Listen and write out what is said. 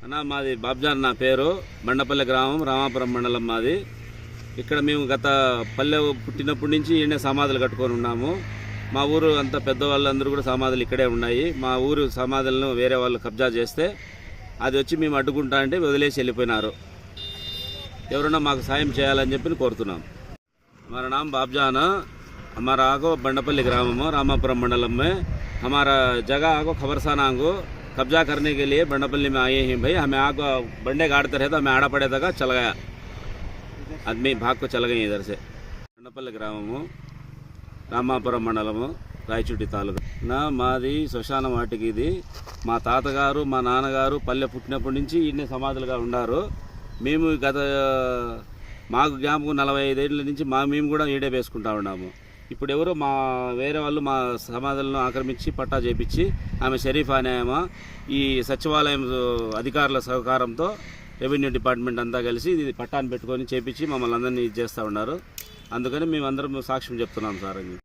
అన్న మాది బాబ్జాన్ నా పేరు బండపల్లి గ్రామం రామాపురం మండలం మాది ఇక్కడ మేము గత పల్లె పుట్టినప్పటి నుంచి ఈయన సమాధులు కట్టుకొని ఉన్నాము మా ఊరు అంతా పెద్దవాళ్ళందరూ కూడా సమాధులు ఇక్కడే ఉన్నాయి మా ఊరు సమాధులను వేరే వాళ్ళు కబ్జా చేస్తే అది వచ్చి మేము అడ్డుకుంటా అంటే వదిలేసి వెళ్ళిపోయినారు ఎవరైనా మాకు సాయం చేయాలని చెప్పి కోరుతున్నాం हमारा नाम बाबजान है हमारा आगो बंडपल्ली ग्राम में रामापुरम मंडलम में हमारा जगह आगो खबरसाना आगो कब्जा करने के लिए बंडपल्ली में आए हैं भाई हमें आगो बंडे गाड़ते रहे तो हमें आड़ा पड़े तक चल गया आदमी भाग को चल गए इधर से బండపల్లి గ్రామము రామాపురం మండలము రాయచుటి తాలూకా నా మాది శ్మశాన వాటికి ఇది మా తాతగారు మా నాన్నగారు పల్లె పుట్టినప్పటి నుంచి ఇన్ని సమాధులుగా ఉన్నారు మేము గత మాకు జ్ఞాపకం నలభై ఐదేళ్ళ నుంచి మా మేము కూడా ఈడే వేసుకుంటా ఉన్నాము ఇప్పుడు ఎవరో మా వేరే వాళ్ళు మా సమాధులను ఆక్రమించి పట్టా చేపించి ఆమె షరీఫ్ అనే ఆమె ఈ సచివాలయం అధికారుల సహకారంతో రెవెన్యూ డిపార్ట్మెంట్ అంతా కలిసి ఇది పట్టాన్ని పెట్టుకొని చేపించి మమ్మల్ని అందరినీ ఇది చేస్తూ ఉన్నారు. అందుకని మేమందరం సాక్ష్యం చెప్తున్నాం సార్ అని.